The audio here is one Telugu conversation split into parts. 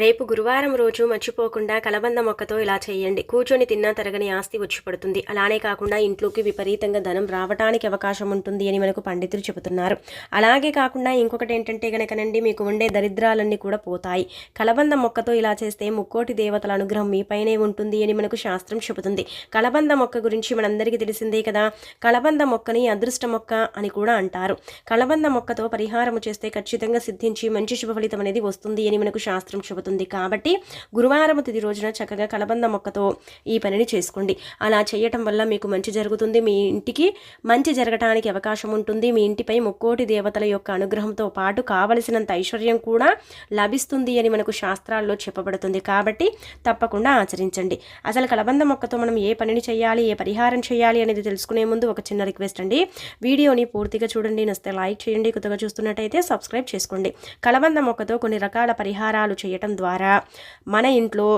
రేపు గురువారం రోజు మర్చిపోకుండా కలబంద మొక్కతో ఇలా చేయండి. కూర్చొని తిన్నా తరగని ఆస్తి వచ్చి పడుతుంది అలానే కాకుండా ఇంట్లోకి విపరీతంగా ధనం రావటానికి అవకాశం ఉంటుంది అని మనకు పండితులు చెబుతున్నారు. అలాగే కాకుండా ఇంకొకటి ఏంటంటే కనుకనండి మీకు ఉండే దరిద్రాలన్నీ కూడా పోతాయి. కలబంద మొక్కతో ఇలా చేస్తే ముక్కోటి దేవతల అనుగ్రహం మీపైనే ఉంటుంది అని మనకు శాస్త్రం చెబుతుంది. కలబంద మొక్క గురించి మనందరికీ తెలిసిందే కదా. కలబంద మొక్కని అదృష్ట మొక్క అని కూడా అంటారు. కలబంద మొక్కతో పరిహారము చేస్తే ఖచ్చితంగా సిద్ధించి మంచి శుభ ఫలితం అనేది వస్తుంది అని మనకు శాస్త్రం చెబుతుంది. కాబట్టి గురువారం తిది రోజున చక్కగా కలబంద మొక్కతో ఈ పనిని చేసుకోండి. అలా చేయటం వల్ల మీకు మంచి జరుగుతుంది. మీ ఇంటికి మంచి జరగటానికి అవకాశం ఉంటుంది. మీ ఇంటిపై ముక్కోటి దేవతల యొక్క అనుగ్రహంతో పాటు కావలసినంత ఐశ్వర్యం కూడా లభిస్తుంది అని మనకు శాస్త్రాల్లో చెప్పబడుతుంది. కాబట్టి తప్పకుండా ఆచరించండి. అసలు కలబంద మొక్కతో మనం ఏ పనిని చేయాలి ఏ పరిహారం చేయాలి అనేది తెలుసుకునే ముందు ఒక చిన్న రిక్వెస్ట్ అండి. వీడియోని పూర్తిగా చూడండి. నస్తే లైక్ చేయండి. కొత్తగా చూస్తున్నట్టయితే సబ్స్క్రైబ్ చేసుకోండి. కలబంద మొక్కతో కొన్ని రకాల పరిహారాలు చేయటం ద్వారా మన ఇంట్లో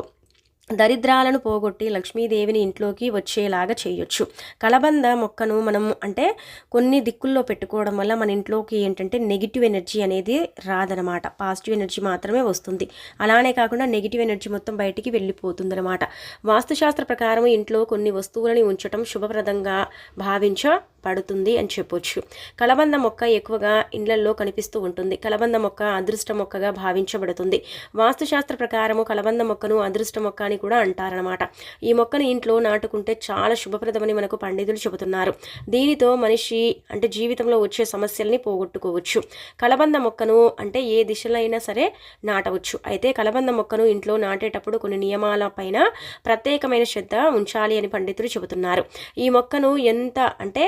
దరిద్రాలను పోగొట్టి లక్ష్మీదేవిని ఇంట్లోకి వచ్చేలాగా చేయొచ్చు. కలబంద మొక్కను మనం అంటే కొన్ని దిక్కుల్లో పెట్టుకోవడం వల్ల మన ఇంట్లోకి ఏంటంటే నెగిటివ్ ఎనర్జీ అనేది రాదనమాట. పాజిటివ్ ఎనర్జీ మాత్రమే వస్తుంది. అలానే కాకుండా నెగిటివ్ ఎనర్జీ మొత్తం బయటికి వెళ్ళిపోతుందనమాట. వాస్తుశాస్త్ర ప్రకారం ఇంట్లో కొన్ని వస్తువులని ఉంచడం శుభప్రదంగా భావించ పడుతుంది అని చెప్పొచ్చు. కలబంద మొక్క ఎక్కువగా ఇండ్లల్లో కనిపిస్తూ ఉంటుంది. కలబంద మొక్క అదృష్ట మొక్కగా భావించబడుతుంది. వాస్తుశాస్త్ర ప్రకారము కలబంద మొక్కను అదృష్ట మొక్క అని కూడా అంటారనమాట ఈ మొక్కను ఇంట్లో నాటుకుంటే చాలా శుభప్రదమని మనకు పండితులు చెబుతున్నారు. దీనితో మనిషి అంటే జీవితంలో వచ్చే సమస్యల్ని పోగొట్టుకోవచ్చు. కలబంద మొక్కను అంటే ఏ దిశలో అయినా సరే నాటవచ్చు. అయితే కలబంద మొక్కను ఇంట్లో నాటేటప్పుడు కొన్ని నియమాల పైన ప్రత్యేకమైన శ్రద్ధ ఉంచాలి అని పండితులు చెబుతున్నారు. ఈ మొక్కను ఎంత అంటే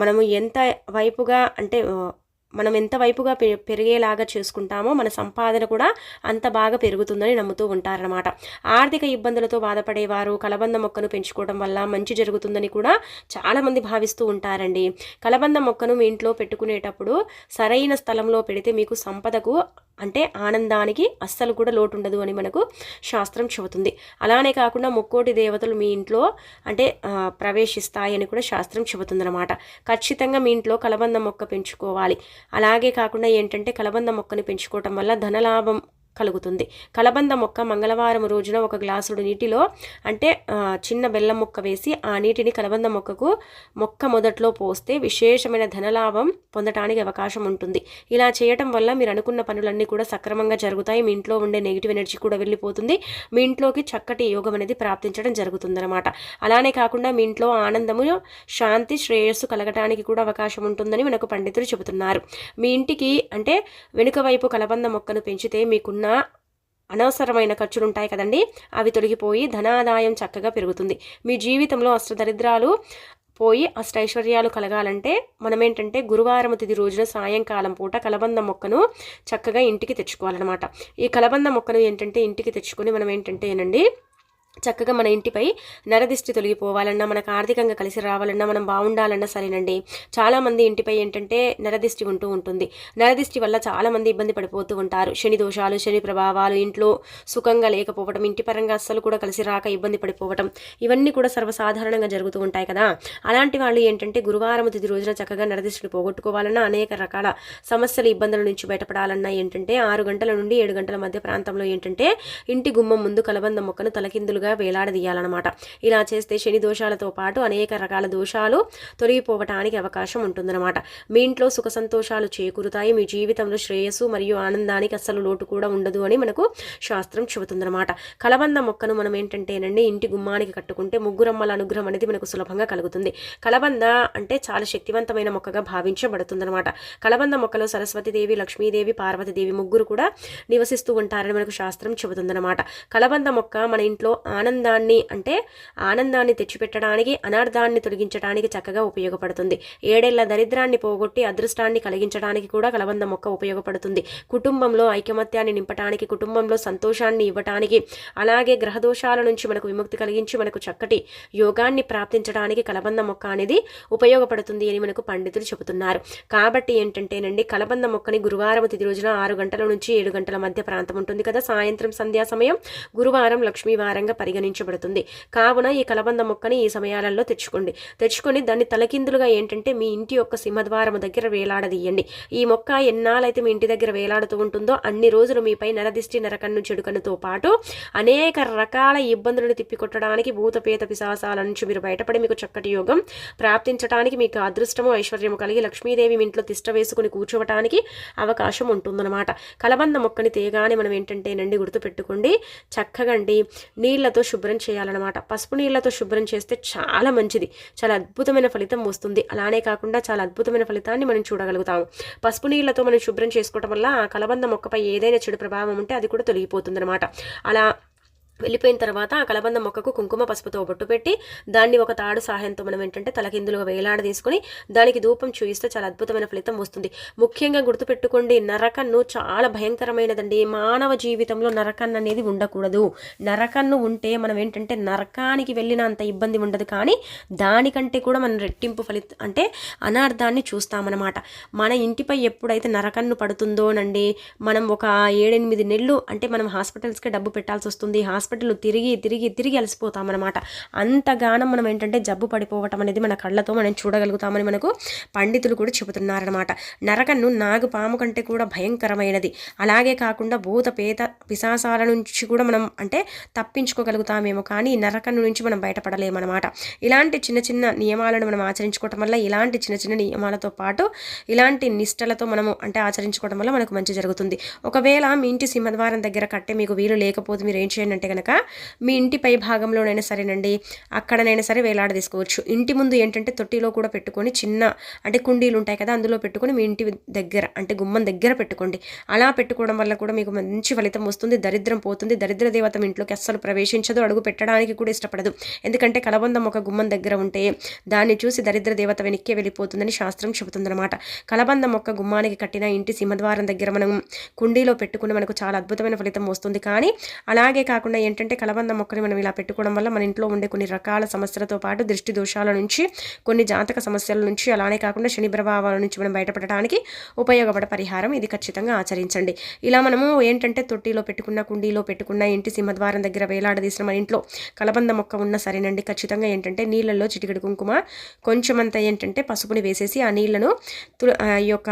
మనము ఎంత వైపుగా అంటే మనం ఎంత వైపుగా పె పెరిగేలాగా చేసుకుంటామో మన సంపాదన కూడా అంత బాగా పెరుగుతుందని నమ్ముతూ ఉంటారనమాట ఆర్థిక ఇబ్బందులతో బాధపడేవారు కలబంద మొక్కను పెంచుకోవడం వల్ల మంచి జరుగుతుందని కూడా చాలామంది భావిస్తూ ఉంటారండి. కలబంద మొక్కను మీ ఇంట్లో పెట్టుకునేటప్పుడు సరైన స్థలంలో పెడితే మీకు సంపదకు అంటే ఆనందానికి అస్సలు కూడా లోటు ఉండదు అని మనకు శాస్త్రం చెబుతుంది. అలానే కాకుండా ముక్కోటి దేవతలు మీ ఇంట్లో అంటే ప్రవేశిస్తాయని కూడా శాస్త్రం చెబుతుందన్నమాట. ఖచ్చితంగా మీ ఇంట్లో కలబంద మొక్క పెంచుకోవాలి. అలాగే కాకుండా ఏంటంటే కలబంద మొక్కని పెంచుకోవటం వల్ల ధనలాభం కలుగుతుంది. కలబంద మొక్క మంగళవారం రోజున ఒక గ్లాసుడు నీటిలో అంటే చిన్న బెల్లం ముక్క వేసి ఆ నీటిని కలబంద మొక్కకు మొక్క మొదట్లో పోస్తే విశేషమైన ధనలాభం పొందటానికి అవకాశం ఉంటుంది. ఇలా చేయటం వల్ల మీరు అనుకున్న పనులన్నీ కూడా సక్రమంగా జరుగుతాయి. మీ ఇంట్లో ఉండే నెగిటివ్ ఎనర్జీ కూడా వెళ్ళిపోతుంది. మీ ఇంట్లోకి చక్కటి యోగం అనేది ప్రాప్తించడం జరుగుతుందన్నమాట. అలానే కాకుండా మీ ఇంట్లో ఆనందము శాంతి శ్రేయస్సు కలగటానికి కూడా అవకాశం ఉంటుందని మనకు పండితులు చెబుతున్నారు. మీ ఇంటికి అంటే వెనుక వైపు కలబంద మొక్కను పెంచితే మీకున్న అనవసరమైన ఖర్చులు ఉంటాయి కదండి. అవి తొలగిపోయి ధనాదాయం చక్కగా పెరుగుతుంది. మీ జీవితంలో అష్టదరిద్రాలు పోయి అష్టైశ్వర్యాలు కలగాలంటే మనం ఏంటంటే గురువారం తిది రోజున సాయంకాలం పూట కలబంద మొక్కను చక్కగా ఇంటికి తెచ్చుకోవాలన్నమాట. ఈ కలబంద మొక్కను ఏంటంటే ఇంటికి తెచ్చుకొని మనం ఏంటంటే ఏనండి చక్కగా మన ఇంటిపై నరదిష్టి తొలగిపోవాలన్నా మనకు ఆర్థికంగా కలిసి రావాలన్నా మనం బాగుండాలన్నా సరేనండి. చాలామంది ఇంటిపై ఏంటంటే నరదిష్టి ఉంటూ ఉంటుంది. నరదిష్టి వల్ల చాలామంది ఇబ్బంది పడిపోతూ ఉంటారు. శని దోషాలు శని ప్రభావాలు ఇంట్లో సుఖంగా లేకపోవడం ఇంటి పరంగా అస్సలు కూడా కలిసి రాక ఇబ్బంది పడిపోవడం ఇవన్నీ కూడా సర్వసాధారణంగా జరుగుతూ ఉంటాయి కదా. అలాంటి వాళ్ళు ఏంటంటే గురువారం తిది రోజున చక్కగా నరదిష్టిని పోగొట్టుకోవాలన్నా అనేక రకాల సమస్యలు ఇబ్బందుల నుంచి బయటపడాలన్నా ఏంటంటే ఆరు గంటల నుండి ఏడు గంటల మధ్య ప్రాంతంలో ఏంటంటే ఇంటి గుమ్మం ముందు కలబంద మొక్కను తలకిందులుగా వేలాడదీయాలన్నమాట. ఇలా చేస్తే శని దోషాలతో పాటు అనేక రకాల దోషాలు తొలగిపోవటానికి అవకాశం ఉంటుందన్నమాట. మీ ఇంట్లో సుఖ సంతోషాలు చేకూరుతాయి. మీ జీవితంలో శ్రేయస్సు మరియు ఆనందానికి అస్సలు లోటు కూడా ఉండదు అని మనకు శాస్త్రం చెబుతుందన్నమాట. కలబంద మొక్కను మనం ఏంటంటేనండి ఇంటి గుమ్మానికి కట్టుకుంటే ముగ్గురమ్మల అనుగ్రహం అనేది మనకు సులభంగా కలుగుతుంది. కలబంద అంటే చాలా శక్తివంతమైన మొక్కగా భావించబడుతుందన్నమాట. కలబంద మొక్కలో సరస్వతిదేవి లక్ష్మీదేవి పార్వతీదేవి ముగ్గురు కూడా నివసిస్తూ ఉంటారని మనకు శాస్త్రం చెబుతుందన్నమాట. కలబంద మొక్క మన ఇంట్లో ఆనందాన్ని అంటే ఆనందాన్ని తెచ్చిపెట్టడానికి అనార్థాన్ని తొలగించడానికి చక్కగా ఉపయోగపడుతుంది. ఏడేళ్ళ దరిద్రాన్ని పోగొట్టి అదృష్టాన్ని కలిగించడానికి కూడా కలబంద మొక్క ఉపయోగపడుతుంది. కుటుంబంలో ఐకమత్యాన్ని నింపటానికి కుటుంబంలో సంతోషాన్ని ఇవ్వటానికి అలాగే గ్రహదోషాల నుంచి మనకు విముక్తి కలిగించి మనకు చక్కటి యోగాన్ని ప్రాప్తించడానికి కలబంద మొక్క అనేది ఉపయోగపడుతుంది అని మనకు పండితులు చెబుతున్నారు. కాబట్టి ఏంటంటేనండి కలబంద మొక్కని గురువారం తిది రోజున ఆరు గంటల నుంచి ఏడు గంటల మధ్య ప్రాంతం ఉంటుంది కదా. సాయంత్రం సంధ్యా సమయం గురువారం లక్ష్మీవారంగా పరిగణించబడుతుంది. కావున ఈ కలబంద మొక్కని ఈ సమయాలలో తెచ్చుకోండి. తెచ్చుకొని దాన్ని తలకిందులుగా ఏంటంటే మీ ఇంటి యొక్క సింహద్వారం దగ్గర వేలాడదీయండి. ఈ మొక్క ఎన్నాళ్ళైతే మీ ఇంటి దగ్గర వేలాడుతూ ఉంటుందో అన్ని రోజులు మీపై నరదిష్టి నరకన్ను చెడుకన్నుతో పాటు అనేక రకాల ఇబ్బందులను తిప్పికొట్టడానికి భూతపేత పిశాసాల నుంచి మీరు బయటపడి మీకు చక్కటి యోగం ప్రాప్తించడానికి మీకు అదృష్టము ఐశ్వర్యము కలిగి లక్ష్మీదేవి మీ ఇంట్లో తిష్ట వేసుకుని కూర్చోవటానికి అవకాశం ఉంటుందన్నమాట. కలబంద మొక్కని తేగానే మనం ఏంటంటేనండి గుర్తుపెట్టుకోండి. చక్కగండి నీళ్ళ నీళ్ళతో శుభ్రం చేయాలన్నమాట. పసుపు నీళ్ళతో శుభ్రం చేస్తే చాలా మంచిది. చాలా అద్భుతమైన ఫలితం వస్తుంది. అలానే కాకుండా చాలా అద్భుతమైన ఫలితాన్ని మనం చూడగలుగుతాము. పసుపు నీళ్ళతో మనం శుభ్రం చేసుకోవడం వల్ల ఆ కలబంద మొక్కపై ఏదైనా చెడు ప్రభావం ఉంటే అది కూడా తొలగిపోతుంది అనమాట అలా వెళ్ళిపోయిన తర్వాత ఆ కలబంద మొక్కకు కుంకుమ పసుపుతో బొట్టు పెట్టి దాన్ని ఒక తాడు సహాయంతో మనం ఏంటంటే తలకిందులుగా వేలాడ తీసుకుని దానికి ధూపం చూయిస్తే చాలా అద్భుతమైన ఫలితం వస్తుంది. ముఖ్యంగా గుర్తుపెట్టుకోండి నరకన్ను చాలా భయంకరమైనదండి. మానవ జీవితంలో నరకన్ను అనేది ఉండకూడదు. నరకన్ను ఉంటే మనం ఏంటంటే నరకానికి వెళ్ళినంత ఇబ్బంది ఉండదు. కానీ దానికంటే కూడా మనం రెట్టింపు ఫలిత అంటే అనార్థాన్ని చూస్తామన్నమాట. మన ఇంటిపై ఎప్పుడైతే నరకన్ను పడుతుందోనండి మనం ఒక ఏడెనిమిది నెలలు అంటే మనం హాస్పిటల్స్కి డబ్బు పెట్టాల్సి వస్తుంది. హాస్పిటల్ హాస్పిటల్ తిరిగి తిరిగి తిరిగి అలసిపోతామన్నమాట. అంతగానం మనం ఏంటంటే జబ్బు పడిపోవటం అనేది మన కళ్ళతో మనం చూడగలుగుతామని మనకు పండితులు కూడా చెబుతున్నారనమాట నరకన్ను నాగు పాము కంటే కూడా భయంకరమైనది. అలాగే కాకుండా భూత పేత పిశాసాల నుంచి కూడా మనం అంటే తప్పించుకోగలుగుతామేమో కానీ నరకన్ను నుంచి మనం బయటపడలేమన్నమాట. ఇలాంటి చిన్న చిన్న నియమాలను మనం ఆచరించుకోవటం వల్ల ఇలాంటి చిన్న చిన్న నియమాలతో పాటు ఇలాంటి నిష్టలతో మనము అంటే ఆచరించుకోవడం వల్ల మనకు మంచి జరుగుతుంది. ఒకవేళ మీ ఇంటి సింహద్వారం దగ్గర కట్టే మీకు వీలు లేకపోతే మీరు ఏం చేయండి అంటే కనుక మీ ఇంటి పై భాగంలోనైనా సరేనండి అక్కడనైనా సరే వేలాడ తీసుకోవచ్చు. ఇంటి ముందు ఏంటంటే తొట్టిలో కూడా పెట్టుకొని చిన్న అంటే కుండీలు ఉంటాయి కదా అందులో పెట్టుకొని మీ ఇంటి దగ్గర అంటే గుమ్మం దగ్గర పెట్టుకోండి. అలా పెట్టుకోవడం వల్ల కూడా మీకు మంచి ఫలితం వస్తుంది దరిద్రం పోతుంది. దరిద్ర దేవత మీ ఇంట్లోకి అస్సలు ప్రవేశించదు అడుగు పెట్టడానికి కూడా ఇష్టపడదు. ఎందుకంటే కలబందం ఒక గుమ్మం దగ్గర ఉంటే దాన్ని చూసి దరిద్ర దేవత వెనక్కి వెళ్ళిపోతుందని శాస్త్రం చెబుతుందన్నమాట. కలబందం ఒక గుమ్మానికి కట్టిన ఇంటి సింహద్వారం దగ్గర మనం కుండీలో పెట్టుకుని మనకు చాలా అద్భుతమైన ఫలితం వస్తుంది. కానీ అలాగే కాకుండా ఏంటంటే కలబంద మొక్కని మనం ఇలా పెట్టుకోవడం వల్ల మన ఇంట్లో ఉండే కొన్ని రకాల సమస్యలతో పాటు దృష్టి దోషాల నుంచి కొన్ని జాతక సమస్యల నుంచి అలానే కాకుండా శని ప్రభావాల నుంచి మనం బయటపడటానికి ఉపయోగపడే పరిహారం ఇది ఖచ్చితంగా ఆచరించండి. ఇలా మనము ఏంటంటే తొట్టిలో పెట్టుకున్న కుండీలో పెట్టుకున్న ఇంటి సింహద్వారం దగ్గర వేలాడదీసిన మన ఇంట్లో కలబంద మొక్క ఉన్న సరేనండి. ఖచ్చితంగా ఏంటంటే నీళ్ళల్లో చిటికెడు కుంకుమ కొంచెమంత ఏంటంటే పసుపుని వేసేసి ఆ నీళ్ళను ఈ యొక్క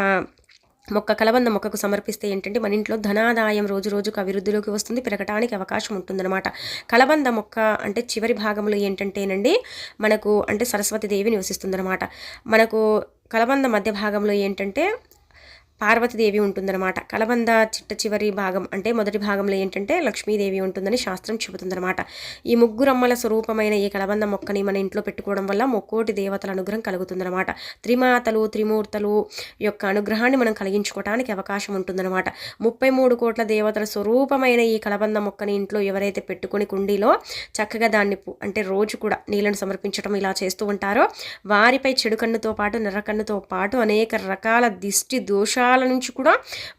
మొక్క కలబంద మొక్కకు సమర్పిస్తే ఏంటంటే మన ఇంట్లో ధనాదాయం రోజు రోజుకు అభివృద్ధిలోకి వస్తుంది పెరగటానికి అవకాశం ఉంటుందన్నమాట. కలబంద మొక్క అంటే చివరి భాగంలో ఏంటంటేనండి మనకు అంటే సరస్వతి దేవి నివసిస్తుందన్నమాట. మనకు కలబంద మధ్య భాగంలో ఏంటంటే పార్వతీదేవి ఉంటుందన్నమాట. కలబంద చిట్ట చివరి భాగం అంటే మొదటి భాగంలో ఏంటంటే లక్ష్మీదేవి ఉంటుందని శాస్త్రం చెబుతుందన్నమాట. ఈ ముగ్గురమ్మల స్వరూపమైన ఈ కలబంద మొక్కని మన ఇంట్లో పెట్టుకోవడం వల్ల మొక్కోటి దేవతల అనుగ్రహం కలుగుతుందన్నమాట. త్రిమాతలు త్రిమూర్తలు యొక్క అనుగ్రహాన్ని మనం కలిగించుకోవడానికి అవకాశం ఉంటుందన్నమాట. ముప్పై మూడు కోట్ల దేవతల స్వరూపమైన ఈ కలబంద మొక్కని ఇంట్లో ఎవరైతే పెట్టుకుని కుండీలో చక్కగా దాన్ని అంటే రోజు కూడా నీళ్ళను సమర్పించడం ఇలా చేస్తూ ఉంటారో వారిపై చెడు కన్నుతో పాటు నర్రకన్నుతో పాటు అనేక రకాల దిష్టి దోషాలు కష్టాల నుంచి కూడా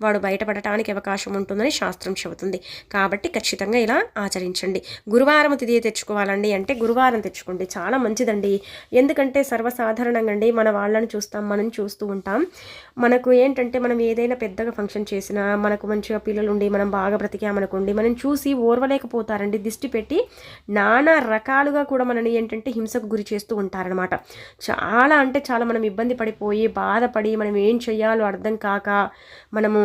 వాడు బయటపడటానికి అవకాశం ఉంటుందని శాస్త్రం చెబుతుంది. కాబట్టి ఖచ్చితంగా ఇలా ఆచరించండి. గురువారం తిథి తెచ్చుకోవాలండి అంటే గురువారం తెచ్చుకోండి. చాలా మంచిదండి. ఎందుకంటే సర్వసాధారణంగా అండి మన వాళ్ళని చూస్తాం మనం చూస్తూ ఉంటాం. మనకు ఏంటంటే మనం ఏదైనా పెద్దగా ఫంక్షన్ చేసినా మనకు మంచిగా పిల్లలు ఉండి మనం బాగా బ్రతికామనుకోండి మనం చూసి ఓర్వలేకపోతారండి. దిష్టి పెట్టి నానా రకాలుగా కూడా మనని ఏంటంటే హింసకు గురి చేస్తూ ఉంటారనమాట చాలా అంటే చాలా మనం ఇబ్బంది పడిపోయి బాధపడి మనం ఏం చేయాలో అర్థం కాదు కాక మనము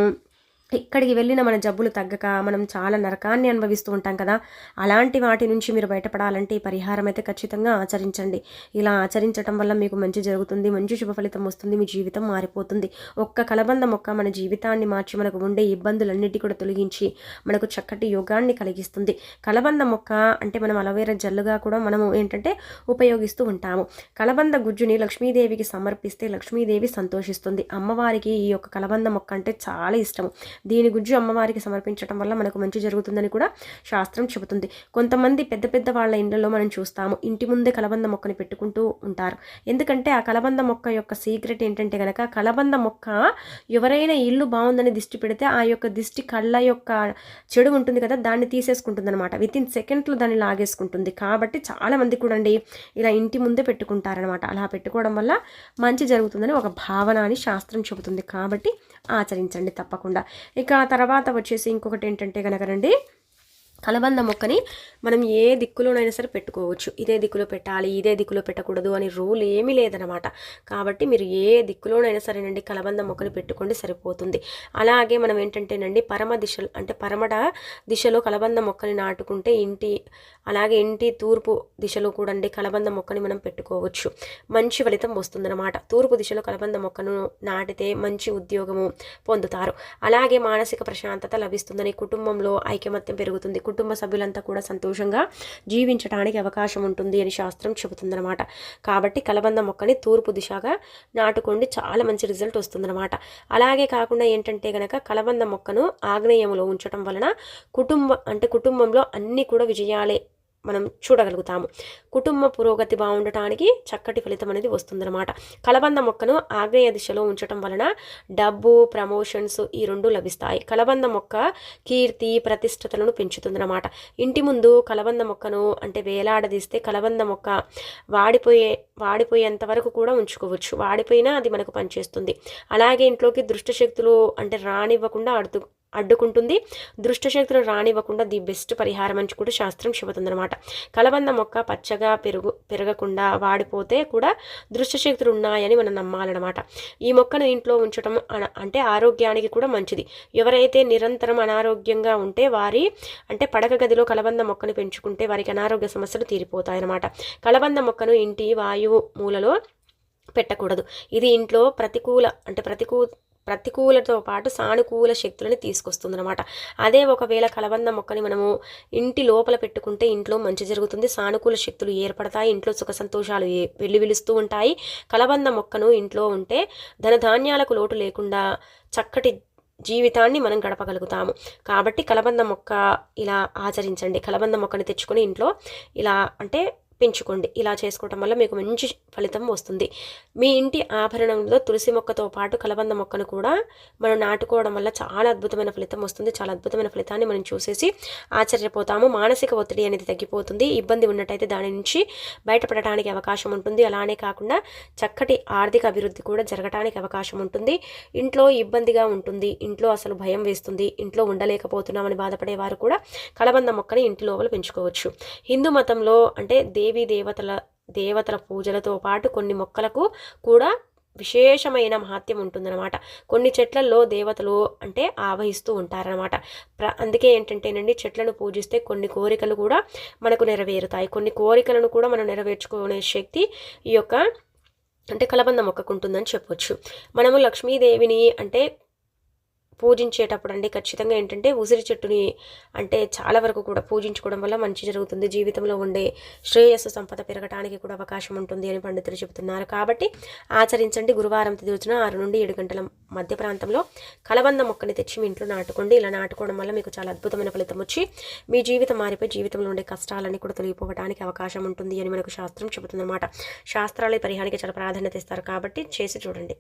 ఇక్కడికి వెళ్ళిన మన జబ్బులు తగ్గక మనం చాలా నరకాన్ని అనుభవిస్తూ ఉంటాం కదా. అలాంటి వాటి నుంచి మీరు బయటపడాలంటే ఈ పరిహారం అయితే ఖచ్చితంగా ఆచరించండి. ఇలా ఆచరించడం వల్ల మీకు మంచి జరుగుతుంది మంచి శుభ ఫలితం వస్తుంది మీ జీవితం మారిపోతుంది. ఒక్క కలబంద మొక్క మన జీవితాన్ని మార్చి మనకు ఉండే ఇబ్బందులన్నిటి కూడా తొలగించి మనకు చక్కటి యోగాన్ని కలిగిస్తుంది. కలబంద మొక్క అంటే మనం అలవేరా జల్లుగా కూడా మనము ఏంటంటే ఉపయోగిస్తూ ఉంటాము. కలబంద గుజ్జుని లక్ష్మీదేవికి సమర్పిస్తే లక్ష్మీదేవి సంతోషిస్తుంది. అమ్మవారికి ఈ యొక్క కలబంద మొక్క అంటే చాలా ఇష్టం దీని గుజ్జు అమ్మవారికి సమర్పించడం వల్ల మనకు మంచి జరుగుతుందని కూడా శాస్త్రం చెబుతుంది. కొంతమంది పెద్ద పెద్ద వాళ్ళ ఇండ్లలో మనం చూస్తాము. ఇంటి ముందే కలబంద మొక్కని పెట్టుకుంటూ ఉంటారు. ఎందుకంటే ఆ కలబంద మొక్క యొక్క సీక్రెట్ ఏంటంటే కనుక కలబంద మొక్క ఎవరైనా ఇల్లు బాగుందని దిష్టి పెడితే ఆ యొక్క దిష్టి కళ్ళ యొక్క చెడు ఉంటుంది కదా దాన్ని తీసేసుకుంటుంది అనమాట విత్ ఇన్ సెకండ్లో దాన్ని లాగేసుకుంటుంది. కాబట్టి చాలామంది కూడా అండి ఇలా ఇంటి ముందే పెట్టుకుంటారనమాట అలా పెట్టుకోవడం వల్ల మంచి జరుగుతుందని ఒక భావన అని శాస్త్రం చెబుతుంది. కాబట్టి ఆచరించండి తప్పకుండా. ఇక తర్వాత వచ్చేసి ఇంకొకటి ఏంటంటే కనుక రండి. కలబంద మొక్కని మనం ఏ దిక్కులోనైనా సరే పెట్టుకోవచ్చు. ఇదే దిక్కులో పెట్టాలి ఇదే దిక్కులో పెట్టకూడదు అని రూల్ ఏమీ లేదనమాట కాబట్టి మీరు ఏ దిక్కులోనైనా సరేనండి కలబంద మొక్కని పెట్టుకోండి సరిపోతుంది. అలాగే మనం ఏంటంటేనండి పరమ దిశ అంటే పరమట దిశలో కలబంద మొక్కని నాటుకుంటే ఇంటి అలాగే ఇంటి తూర్పు దిశలో కూడా అండి కలబంద మొక్కని మనం పెట్టుకోవచ్చు. మంచి ఫలితం వస్తుందన్నమాట. తూర్పు దిశలో కలబంద మొక్కను నాటితే మంచి ఉద్యోగము పొందుతారు. అలాగే మానసిక ప్రశాంతత లభిస్తుందని కుటుంబంలో ఐకమత్యం పెరుగుతుంది. కుటుంబ సభ్యులంతా కూడా సంతోషంగా జీవించడానికి అవకాశం ఉంటుంది అని శాస్త్రం చెబుతుందన్నమాట. కాబట్టి కలబంద మొక్కని తూర్పు దిశగా నాటుకోండి చాలా మంచి రిజల్ట్ వస్తుందన్నమాట. అలాగే కాకుండా ఏంటంటే కనుక కలబంద మొక్కను ఆగ్నేయంలో ఉంచడం వలన కుటుంబ అంటే కుటుంబంలో అన్నీ కూడా విజయాలే మనం చూడగలుగుతాము. కుటుంబ పురోగతి బాగుండటానికి చక్కటి ఫలితం అనేది వస్తుందన్నమాట. కలబంద మొక్కను ఆగ్నేయ దిశలో ఉంచటం వలన డబ్బు ప్రమోషన్స్ ఈ రెండు లభిస్తాయి. కలబంద మొక్క కీర్తి ప్రతిష్టతలను పెంచుతుందన్నమాట. ఇంటి ముందు కలబంద మొక్కను అంటే వేలాడదీస్తే కలబంద మొక్క వాడిపోయే వాడిపోయేంత వరకు కూడా ఉంచుకోవచ్చు. వాడిపోయినా అది మనకు పనిచేస్తుంది. అలాగే ఇంట్లోకి దుష్టశక్తులు అంటే రానివ్వకుండా అడుతు అడ్డుకుంటుంది. దుష్టశక్తులు రానివ్వకుండా ది బెస్ట్ పరిహారం అని కూడా శాస్త్రం చెబుతుందన్నమాట. కలబంద మొక్క పచ్చగా పెరుగు పెరగకుండా వాడిపోతే కూడా దుష్టశక్తులు ఉన్నాయని మనం నమ్మాలన్నమాట. ఈ మొక్కను ఇంట్లో ఉంచడం అంటే ఆరోగ్యానికి కూడా మంచిది. ఎవరైతే నిరంతరం అనారోగ్యంగా ఉంటే వారి అంటే పడక గదిలో కలబంద మొక్కను పెంచుకుంటే వారికి అనారోగ్య సమస్యలు తీరిపోతాయన్నమాట. కలబంద మొక్కను ఇంటి వాయువు మూలలో పెట్టకూడదు. ఇది ఇంట్లో ప్రతికూల అంటే ప్రతికూ ప్రతికూలతో పాటు సానుకూల శక్తులని తీసుకొస్తుంది అదే ఒకవేళ కలబంద మొక్కని మనము ఇంటి లోపల పెట్టుకుంటే ఇంట్లో మంచి జరుగుతుంది. సానుకూల శక్తులు ఏర్పడతాయి. ఇంట్లో సుఖ సంతోషాలు వెళ్ళి విలుస్తూ ఉంటాయి. కలబంద మొక్కను ఇంట్లో ఉంటే ధనధాన్యాలకు లోటు లేకుండా చక్కటి జీవితాన్ని మనం గడపగలుగుతాము. కాబట్టి కలబంద మొక్క ఇలా ఆచరించండి. కలబంద మొక్కని తెచ్చుకొని ఇంట్లో ఇలా అంటే పెంచుకోండి ఇలా చేసుకోవటం వల్ల మీకు మంచి ఫలితం వస్తుంది. మీ ఇంటి ఆభరణంలో తులసి మొక్కతో పాటు కలబంద మొక్కను కూడా మనం నాటుకోవడం వల్ల చాలా అద్భుతమైన ఫలితం వస్తుంది. చాలా అద్భుతమైన ఫలితాన్ని మనం చూసేసి ఆశ్చర్యపోతాము. మానసిక ఒత్తిడి అనేది తగ్గిపోతుంది. ఇబ్బంది ఉన్నట్టయితే దాని నుంచి బయటపడటానికి అవకాశం ఉంటుంది. అలానే కాకుండా చక్కటి ఆర్థిక అభివృద్ధి కూడా జరగటానికి అవకాశం ఉంటుంది. ఇంట్లో ఇబ్బందిగా ఉంటుంది. ఇంట్లో అసలు భయం వేస్తుంది. ఇంట్లో ఉండలేకపోతున్నామని బాధపడే వారు కూడా కలబంద మొక్కని ఇంటి లోపల పెంచుకోవచ్చు. హిందూ మతంలో అంటే దేవి దేవీ దేవతల దేవతల పూజలతో పాటు కొన్ని మొక్కలకు కూడా విశేషమైన మహత్యం ఉంటుందన్నమాట. కొన్ని చెట్లలో దేవతలు అంటే ఆవహిస్తూ ఉంటారనమాట ప్ర అందుకే ఏంటంటేనండి చెట్లను పూజిస్తే కొన్ని కోరికలు కూడా మనకు నెరవేరుతాయి. కొన్ని కోరికలను కూడా మనం నెరవేర్చుకునే శక్తి ఈ యొక్క అంటే కలబంద మొక్కకు ఉంటుందని చెప్పొచ్చు. మనము లక్ష్మీదేవిని అంటే పూజించేటప్పుడు అండి ఖచ్చితంగా ఏంటంటే ఉసిరి చెట్టుని అంటే చాలా వరకు కూడా పూజించుకోవడం వల్ల మంచి జరుగుతుంది. జీవితంలో ఉండే శ్రేయస్సు సంపద పెరగడానికి కూడా అవకాశం ఉంటుంది అని పండితులు చెబుతున్నారు. కాబట్టి ఆచరించండి. గురువారం తిది వచ్చిన ఆరు నుండి ఏడు గంటల మధ్య ప్రాంతంలో కలబంద మొక్కని తెచ్చి మీ ఇంట్లో నాటుకోండి. ఇలా నాటుకోవడం వల్ల మీకు చాలా అద్భుతమైన ఫలితం వచ్చి మీ జీవితం మారిపోయి జీవితంలో ఉండే కష్టాలన్నీ కూడా తొలగిపోవడానికి అవకాశం ఉంటుంది అని మనకు శాస్త్రం చెబుతుందన్నమాట శాస్త్రాలు పరిహారానికి చాలా ప్రాధాన్యత ఇస్తారు. కాబట్టి చేసి చూడండి.